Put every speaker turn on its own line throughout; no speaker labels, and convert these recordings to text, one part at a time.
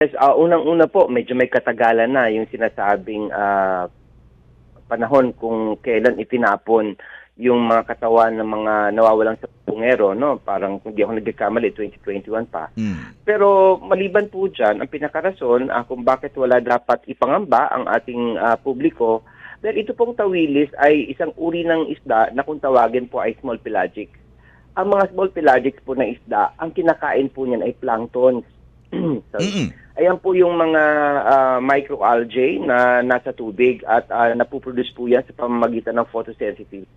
Yes, ah, unang-una po, medyo may katagalan na yung sinasabing ah, panahon kung kailan itinapon yung mga katawan ng mga nawawalang sa pungero, no? Parang kung di ako nagkakamali, 2021 pa.
Mm.
Pero maliban po dyan, ang pinakarason ah, kung bakit wala dapat ipangamba ang ating ah, publiko, dahil ito pong tawilis ay isang uri ng isda na kung tawagin po ay small pelagic. Ang mga small pelagics po na isda, ang kinakain po niyan ay plankton. Sorry. Ayan po yung mga ah, microalgae na nasa tubig at ah, napuproduce po yan sa pamamagitan ng photosynthesis.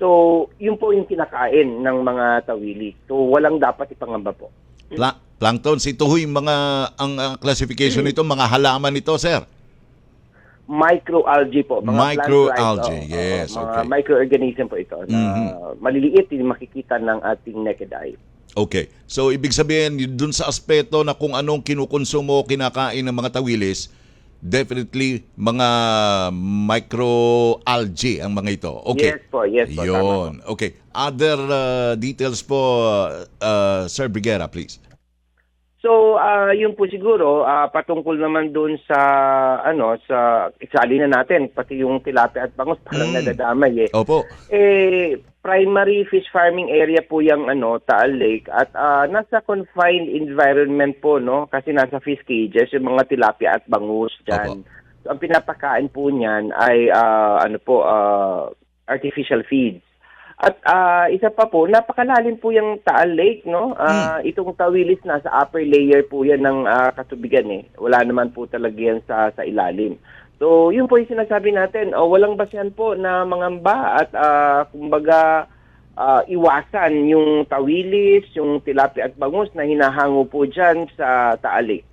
So, yun po yung kinakain ng mga tawili. So, walang dapat ipangamba po.
Pla- plankton, ho yung mga, ang, ang classification nito, mga halaman ito, sir.
Microalgae po. Mga
Microalgae,
oo,
yes,
oo, mga
okay.
microorganism po ito na
Mhm.
maliliit, hindi makikita ng ating naked eye.
Okay. So, ibig sabihin, yun dun sa aspeto na kung anong kinukonsumo, kinakain ng mga tawilis, definitely mga microalgae ang mga ito. Okay.
Yes po, yes po. tama po.
Yun. Okay. Other uh, details po, uh, Sir Briguera, please.
So, ah yun po siguro ah, patungkol naman doon sa ano sa isali na natin pati yung tilapia at bangus parang
Mm.
nadadamay eh.
Opo.
Eh primary fish farming area po yung ano Taal Lake at ah, nasa confined environment po no kasi nasa fish cages yung mga tilapia at bangus diyan. So, ang pinapakain po niyan ay ah, ano po ah, artificial feeds. At ah, isa pa po, napakalalim po yung Taal Lake, no? Ah, Itong tawilis na sa upper layer po yan ng ah, katubigan eh. Wala naman po talaga yan sa, sa ilalim. So, yun po yung sinasabi natin. Oh, walang basihan po na mangamba at ah, kumbaga ah, iwasan yung tawilis, yung tilapia at bangus na hinahango po dyan sa Taal Lake.